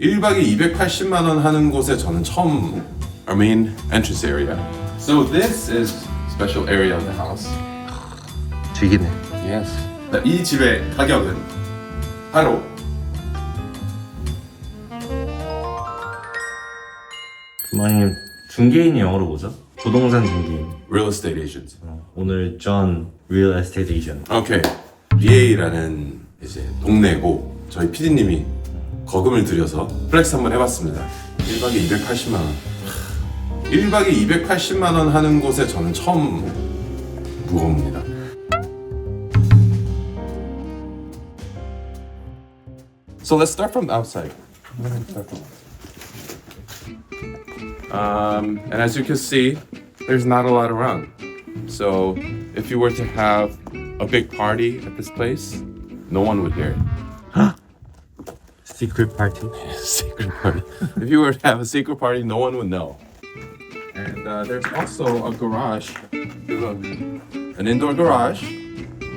1박에 280만 원 하는 곳에 저는 처음 our main entrance area. So this is special area of the house. 되기네. Yes. 이 집의 가격은 바로 부모님 중개인이 영어로 뭐죠? 부동산 중개인. real estate agents. 오늘 John Real Estate Agent. 오케이. 리에이라는 이제 동네고 저희 PD님이 거금을 들여서 플렉스 한번 해봤습니다. 1박에 280만 원. 1박에 280만 원 하는 곳에 저는 처음 묵어봅니다. So let's start from outside. Um, and as you can see, there's not a lot around. So if you were to have a big party at this place, no one would hear it. Secret Party. secret party. if you were to have a secret party, no one would know. And uh, there's also a garage. Look, an indoor garage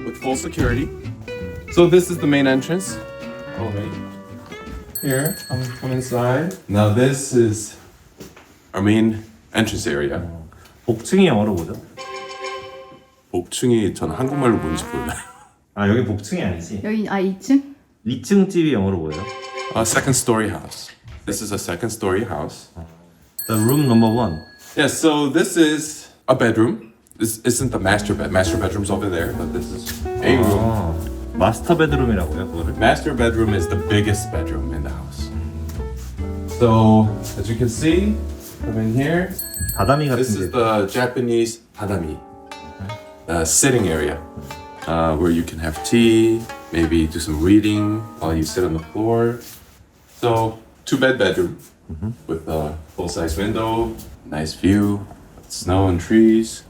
with full security. So this is the main entrance. Oh wait. Here, come, come inside. Now this is our main entrance area. 복층이 영어로 뭐죠? 복층이 전 한국말로 뭔지 몰라요. 아 여기 복층이 아니지. 여기 아 2층? 2층 집이 영어로 뭐예요? A second story house. This is a second story house. The room number one. Yeah, so this is a bedroom. This isn't the master bed. Master bedroom's over there, but this is a room. 아, 마스터 베드룸이라고요 그거를? Master bedroom is the biggest bedroom in the house. So, as you can see, come in here. 다다미 This is 같은데. the Japanese hadami, uh, sitting area, uh, where you can have tea, maybe do some reading while you sit on the floor. So, two bed bedroom with a full size window, nice view, snow and trees.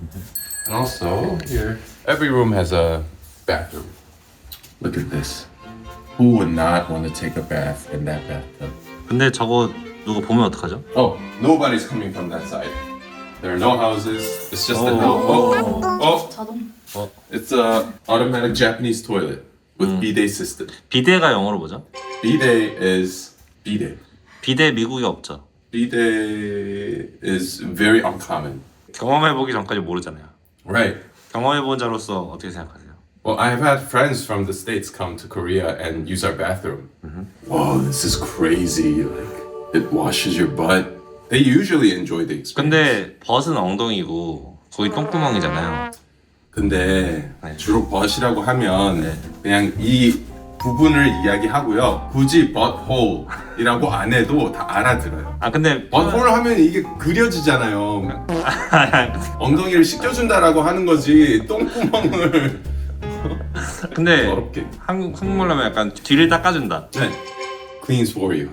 And also here, every room has a bathroom. Look at this. Who would not want to take a bath in that bathtub? 근데 저거 누가 보면 어떡하죠? Oh, nobody's coming from that side. There are no houses. It's just a Oh. hill. Oh, oh, 자동 it's a automatic Japanese toilet With Hmm. bidet system. 비데가 영어로 뭐죠? Bidet is bidet. 비데 미국에 없죠. Bidet is very uncommon. 경험해보기 전까지 모르잖아요. Right. 경험해본 자로서 어떻게 생각하세요? Well, I've had friends from the states come to Korea and use our bathroom. Whoa, this is crazy! Like it washes your butt. They usually enjoy the experience. 근데 벗은 엉덩이고 거기 똥구멍이잖아요. 근데 네. 주로 벗이라고 하면 그냥 이 부분을 이야기하고요. 굳이 butthole,이라고 안 해도 다 알아들어요. 아 근데 butthole 하면 이게 그려지잖아요. 엉덩이를 씻겨준다라고 하는 거지 똥구멍을 근데 어렵게. 한국 한국말로 하면 약간 뒤를 닦아준다. 네. Cleans for you.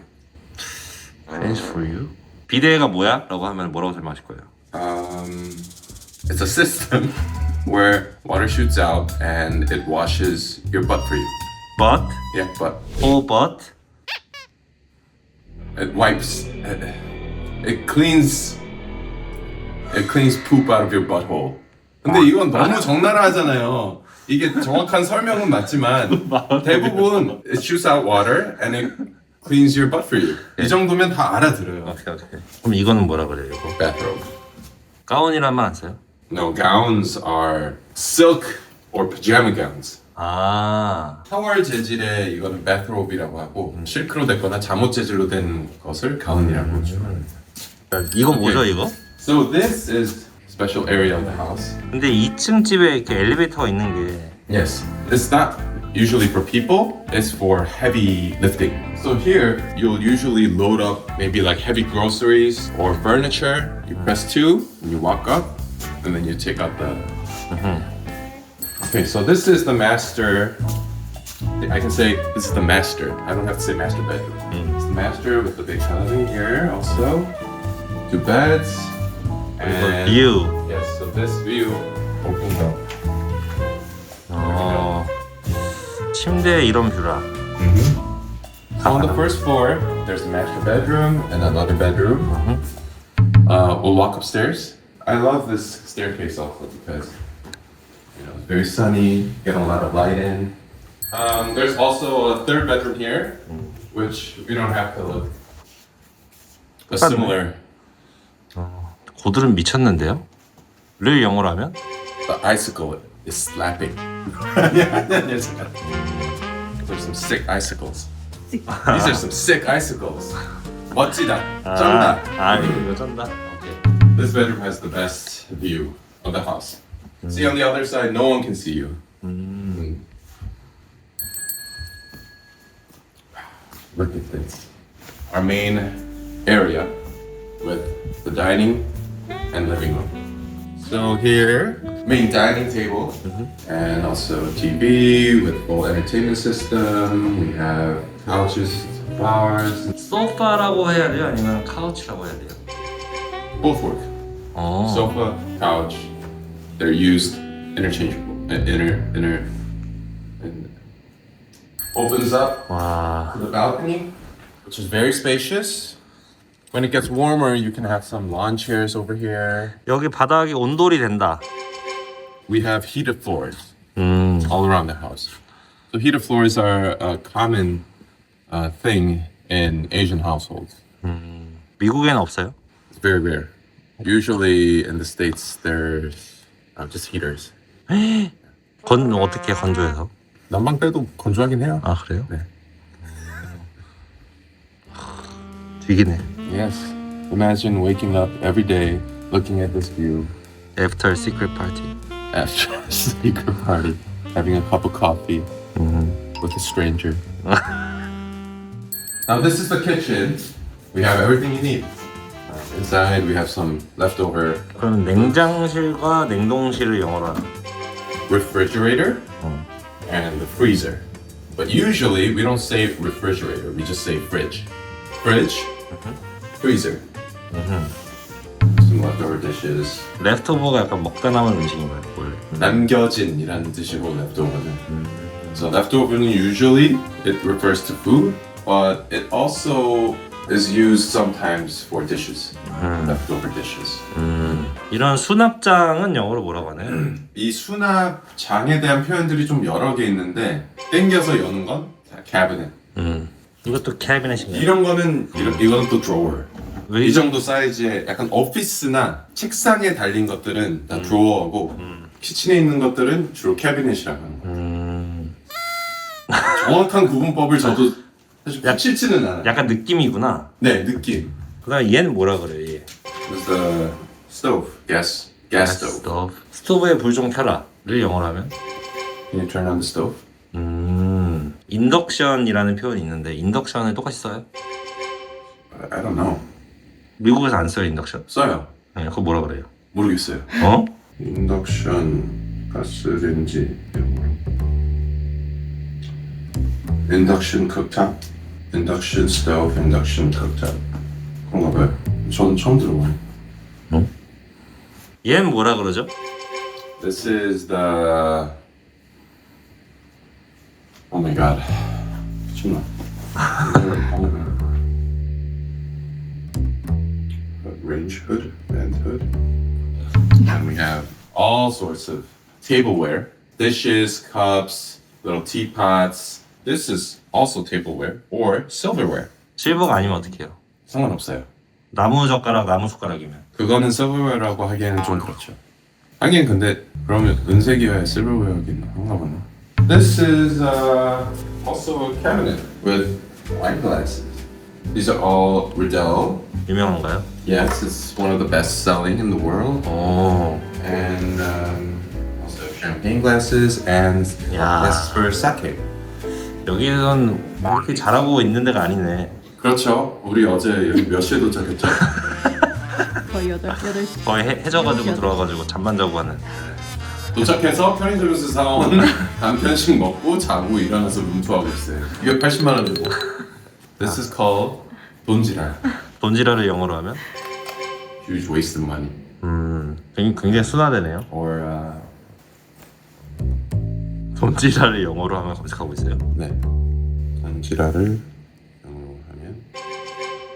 Thanks for you. 비데가 뭐야? 라고 하면 뭐라고 설명하실 거예요? Um, it's a system where water shoots out and it washes your butt for you. But, Yeah, but oh but, It wipes. It, it cleans. It cleans poop out of your butthole. 근데 이건 너무 적나라하잖아요. 이게 정확한 설명은 맞지만 대부분 it shoots out water and it cleans your butt for you. 이 정도면 다 알아들어요. 오케이 오케이. 그럼 이거는 뭐라 그래요? 이거? Bathrobe. 가운이란 말 안 써요? No, gowns are silk or pajama gowns. 아, 타월 재질의 이거는 bathrobe이라고 하고 실크로 됐거나 잠옷 재질로 된 것을 가운이라고 하죠. 이거 뭐죠 이거? So this is special area of the house. 근데 2층 집에 이렇게 엘리베이터가 있는 게 Yes. It's not usually for people, it's for heavy lifting. So here, you'll usually load up maybe like heavy groceries or furniture. You press two, and you walk up, and then you take out the. Okay, so this is the master. I can say this is the master. I don't have to say master bedroom. It's the master with the big television here also. Two beds. And view. Yes, so this view opens up. 어, 침대에 이런 뷰라. So on the first floor, there's a master bedroom and another bedroom. Uh, we'll walk upstairs. I love this staircase also because you know it's very sunny, get a lot of light in. Um, there's also a third bedroom here, which we don't have to look a similar 고들은 미쳤는데요? 를 영어로 하면? the icicle is slapping. yeah, there's, there's some sick icicles. These are some sick icicles. 멋지다. 쩐다. 아 이거 쩐다. 오케이. This bedroom has the best view of the house. See on the other side, no one can see you. Mm. Look at this. Our main area with the dining and living room. So here, main dining table and also TV with full entertainment system. We have couches, flowers, 소파라고 해야 돼요? 아니면 카우치라고 해야 돼요? both work. 어. sofa, couch, they're used interchangeable. uh, Inter, inter, and opens up 와. to the balcony, which is very spacious. When it gets warmer, you can have some lawn chairs over here. 여기 바닥이 온돌이 된다. We have heated floors 음. all around the house. So heated floors are a common uh, thing in Asian households. 미국에는 없어요? It's very rare. Usually in the states, there's uh, just heaters. 건 어떻게 건조해서? 난방 때도 건조하긴 해요. 아 그래요? 네. 되기네. Yes. Imagine waking up every day looking at this view After secret party. after a secret party, having a cup of coffee with a stranger. now, this is the kitchen. We have everything you need. Uh, inside, we have some leftover 그럼 냉장실과 냉동실을 영어로 하는. refrigerator 어. and the freezer. But usually, we don't say refrigerator, we just say fridge. Fridge, freezer. Some leftover dishes. 레프트오버가 약간 먹다 남은 음식인가요? 원래. 남겨진이라는 뜻이고 leftover는. So leftover는 usually it refers to food, but it also is used sometimes for dishes. Leftover dishes. 이런 수납장은 영어로 뭐라고 하나요? 이 수납장에 대한 표현들이 좀 여러 개 있는데 땡겨서 여는 건 cabinet. 음. 이것도 캐비넷인가요? 이런 거는 이런 이거는 또 drawer. 왜이 정도 사이즈의 약간 오피스나 책상에 달린 것들은 다 드로어고 키친에 있는 것들은 주로 캐비넷이라고 하는 거예요. 음. 정확한 구분법을 저도 사실 약- 치지는 않아요. 약간 느낌이구나. 네, 느낌. 그다음 얘는 뭐라 그래? 얘. It's the stove, gas, gas stove. 스토브. 스토브에 불 좀 켜라를 영어로 하면? Can you turn on the stove? 음. 인덕션이라는 표현이 있는데 인덕션을 똑같이 써요? I, I don't know. 미국에서 안 써요 인덕션. 써요. 네, 그거 뭐라 그래요? 모르겠어요. 어? 인덕션 가스레인지 인덕션 cooktop, 인덕션 stove, 인덕션 cooktop 그런가 봐요. 전 처음 들어봐요. 얘는 뭐라 그러죠? This is the. Oh my god. 미친놈. Range hood, vent hood. And we have all sorts of tableware dishes, cups, little teapots. This is also tableware or silverware. 실버가 아니면 어떡해요? 상관없어요. 나무 젓가락, 나무 숟가락이면. 그거는 silverware라고 하기에는 좀 그렇죠. 하긴 근데 그러면 은색이어야 silverware긴 한가 보네. This is uh, also a cabinet with wine glasses. These are all Riddell. 유명한가요? Yes, it's one of the best selling in the world. 오. And um, also champagne glasses and Yeah. glasses for sake. 여기는 이렇게 잘하고 있는 데가 아니네. 그렇죠. 우리 어제 여기 몇 시에 도착했죠? 거의 여덟 여덟 시. 거의 해, 해져가지고 들어와가지고 잠만 자고 하는. 도착해서 편의점에서 사온 단편식 먹고 자고 일어나서 룸투하고 있어요. 이게 80만 원이고. This is called 돈지랄. 돈지라를 영어로 하면? Huge waste of money. 음, 굉장히, 굉장히 순화되네요. Or uh, 돈지라를 영어로 하면 검색하고 있어요. 네. 돈지랄을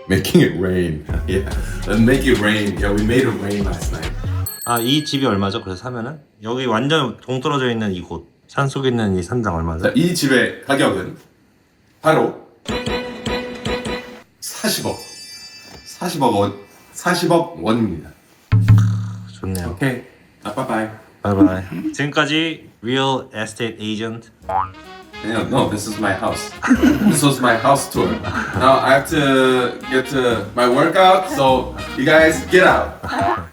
Making it rain. yeah. Let's make it rain. Yeah, we made it rain last night. 아, 이 집이 얼마죠? 그래서 사면은? 여기 완전 동떨어져 있는 이곳. 산 속에 있는 이 산장 얼마죠? 자, 이 집의 가격은 바로 40억. 40억 원 40억 원입니다. 좋네요. 오케이. 아, 바이바이. 바이바이. 지금까지 Real Estate Agent No, no, this is my house. this was my house tour. Now I have to get to my workout, so you guys get out.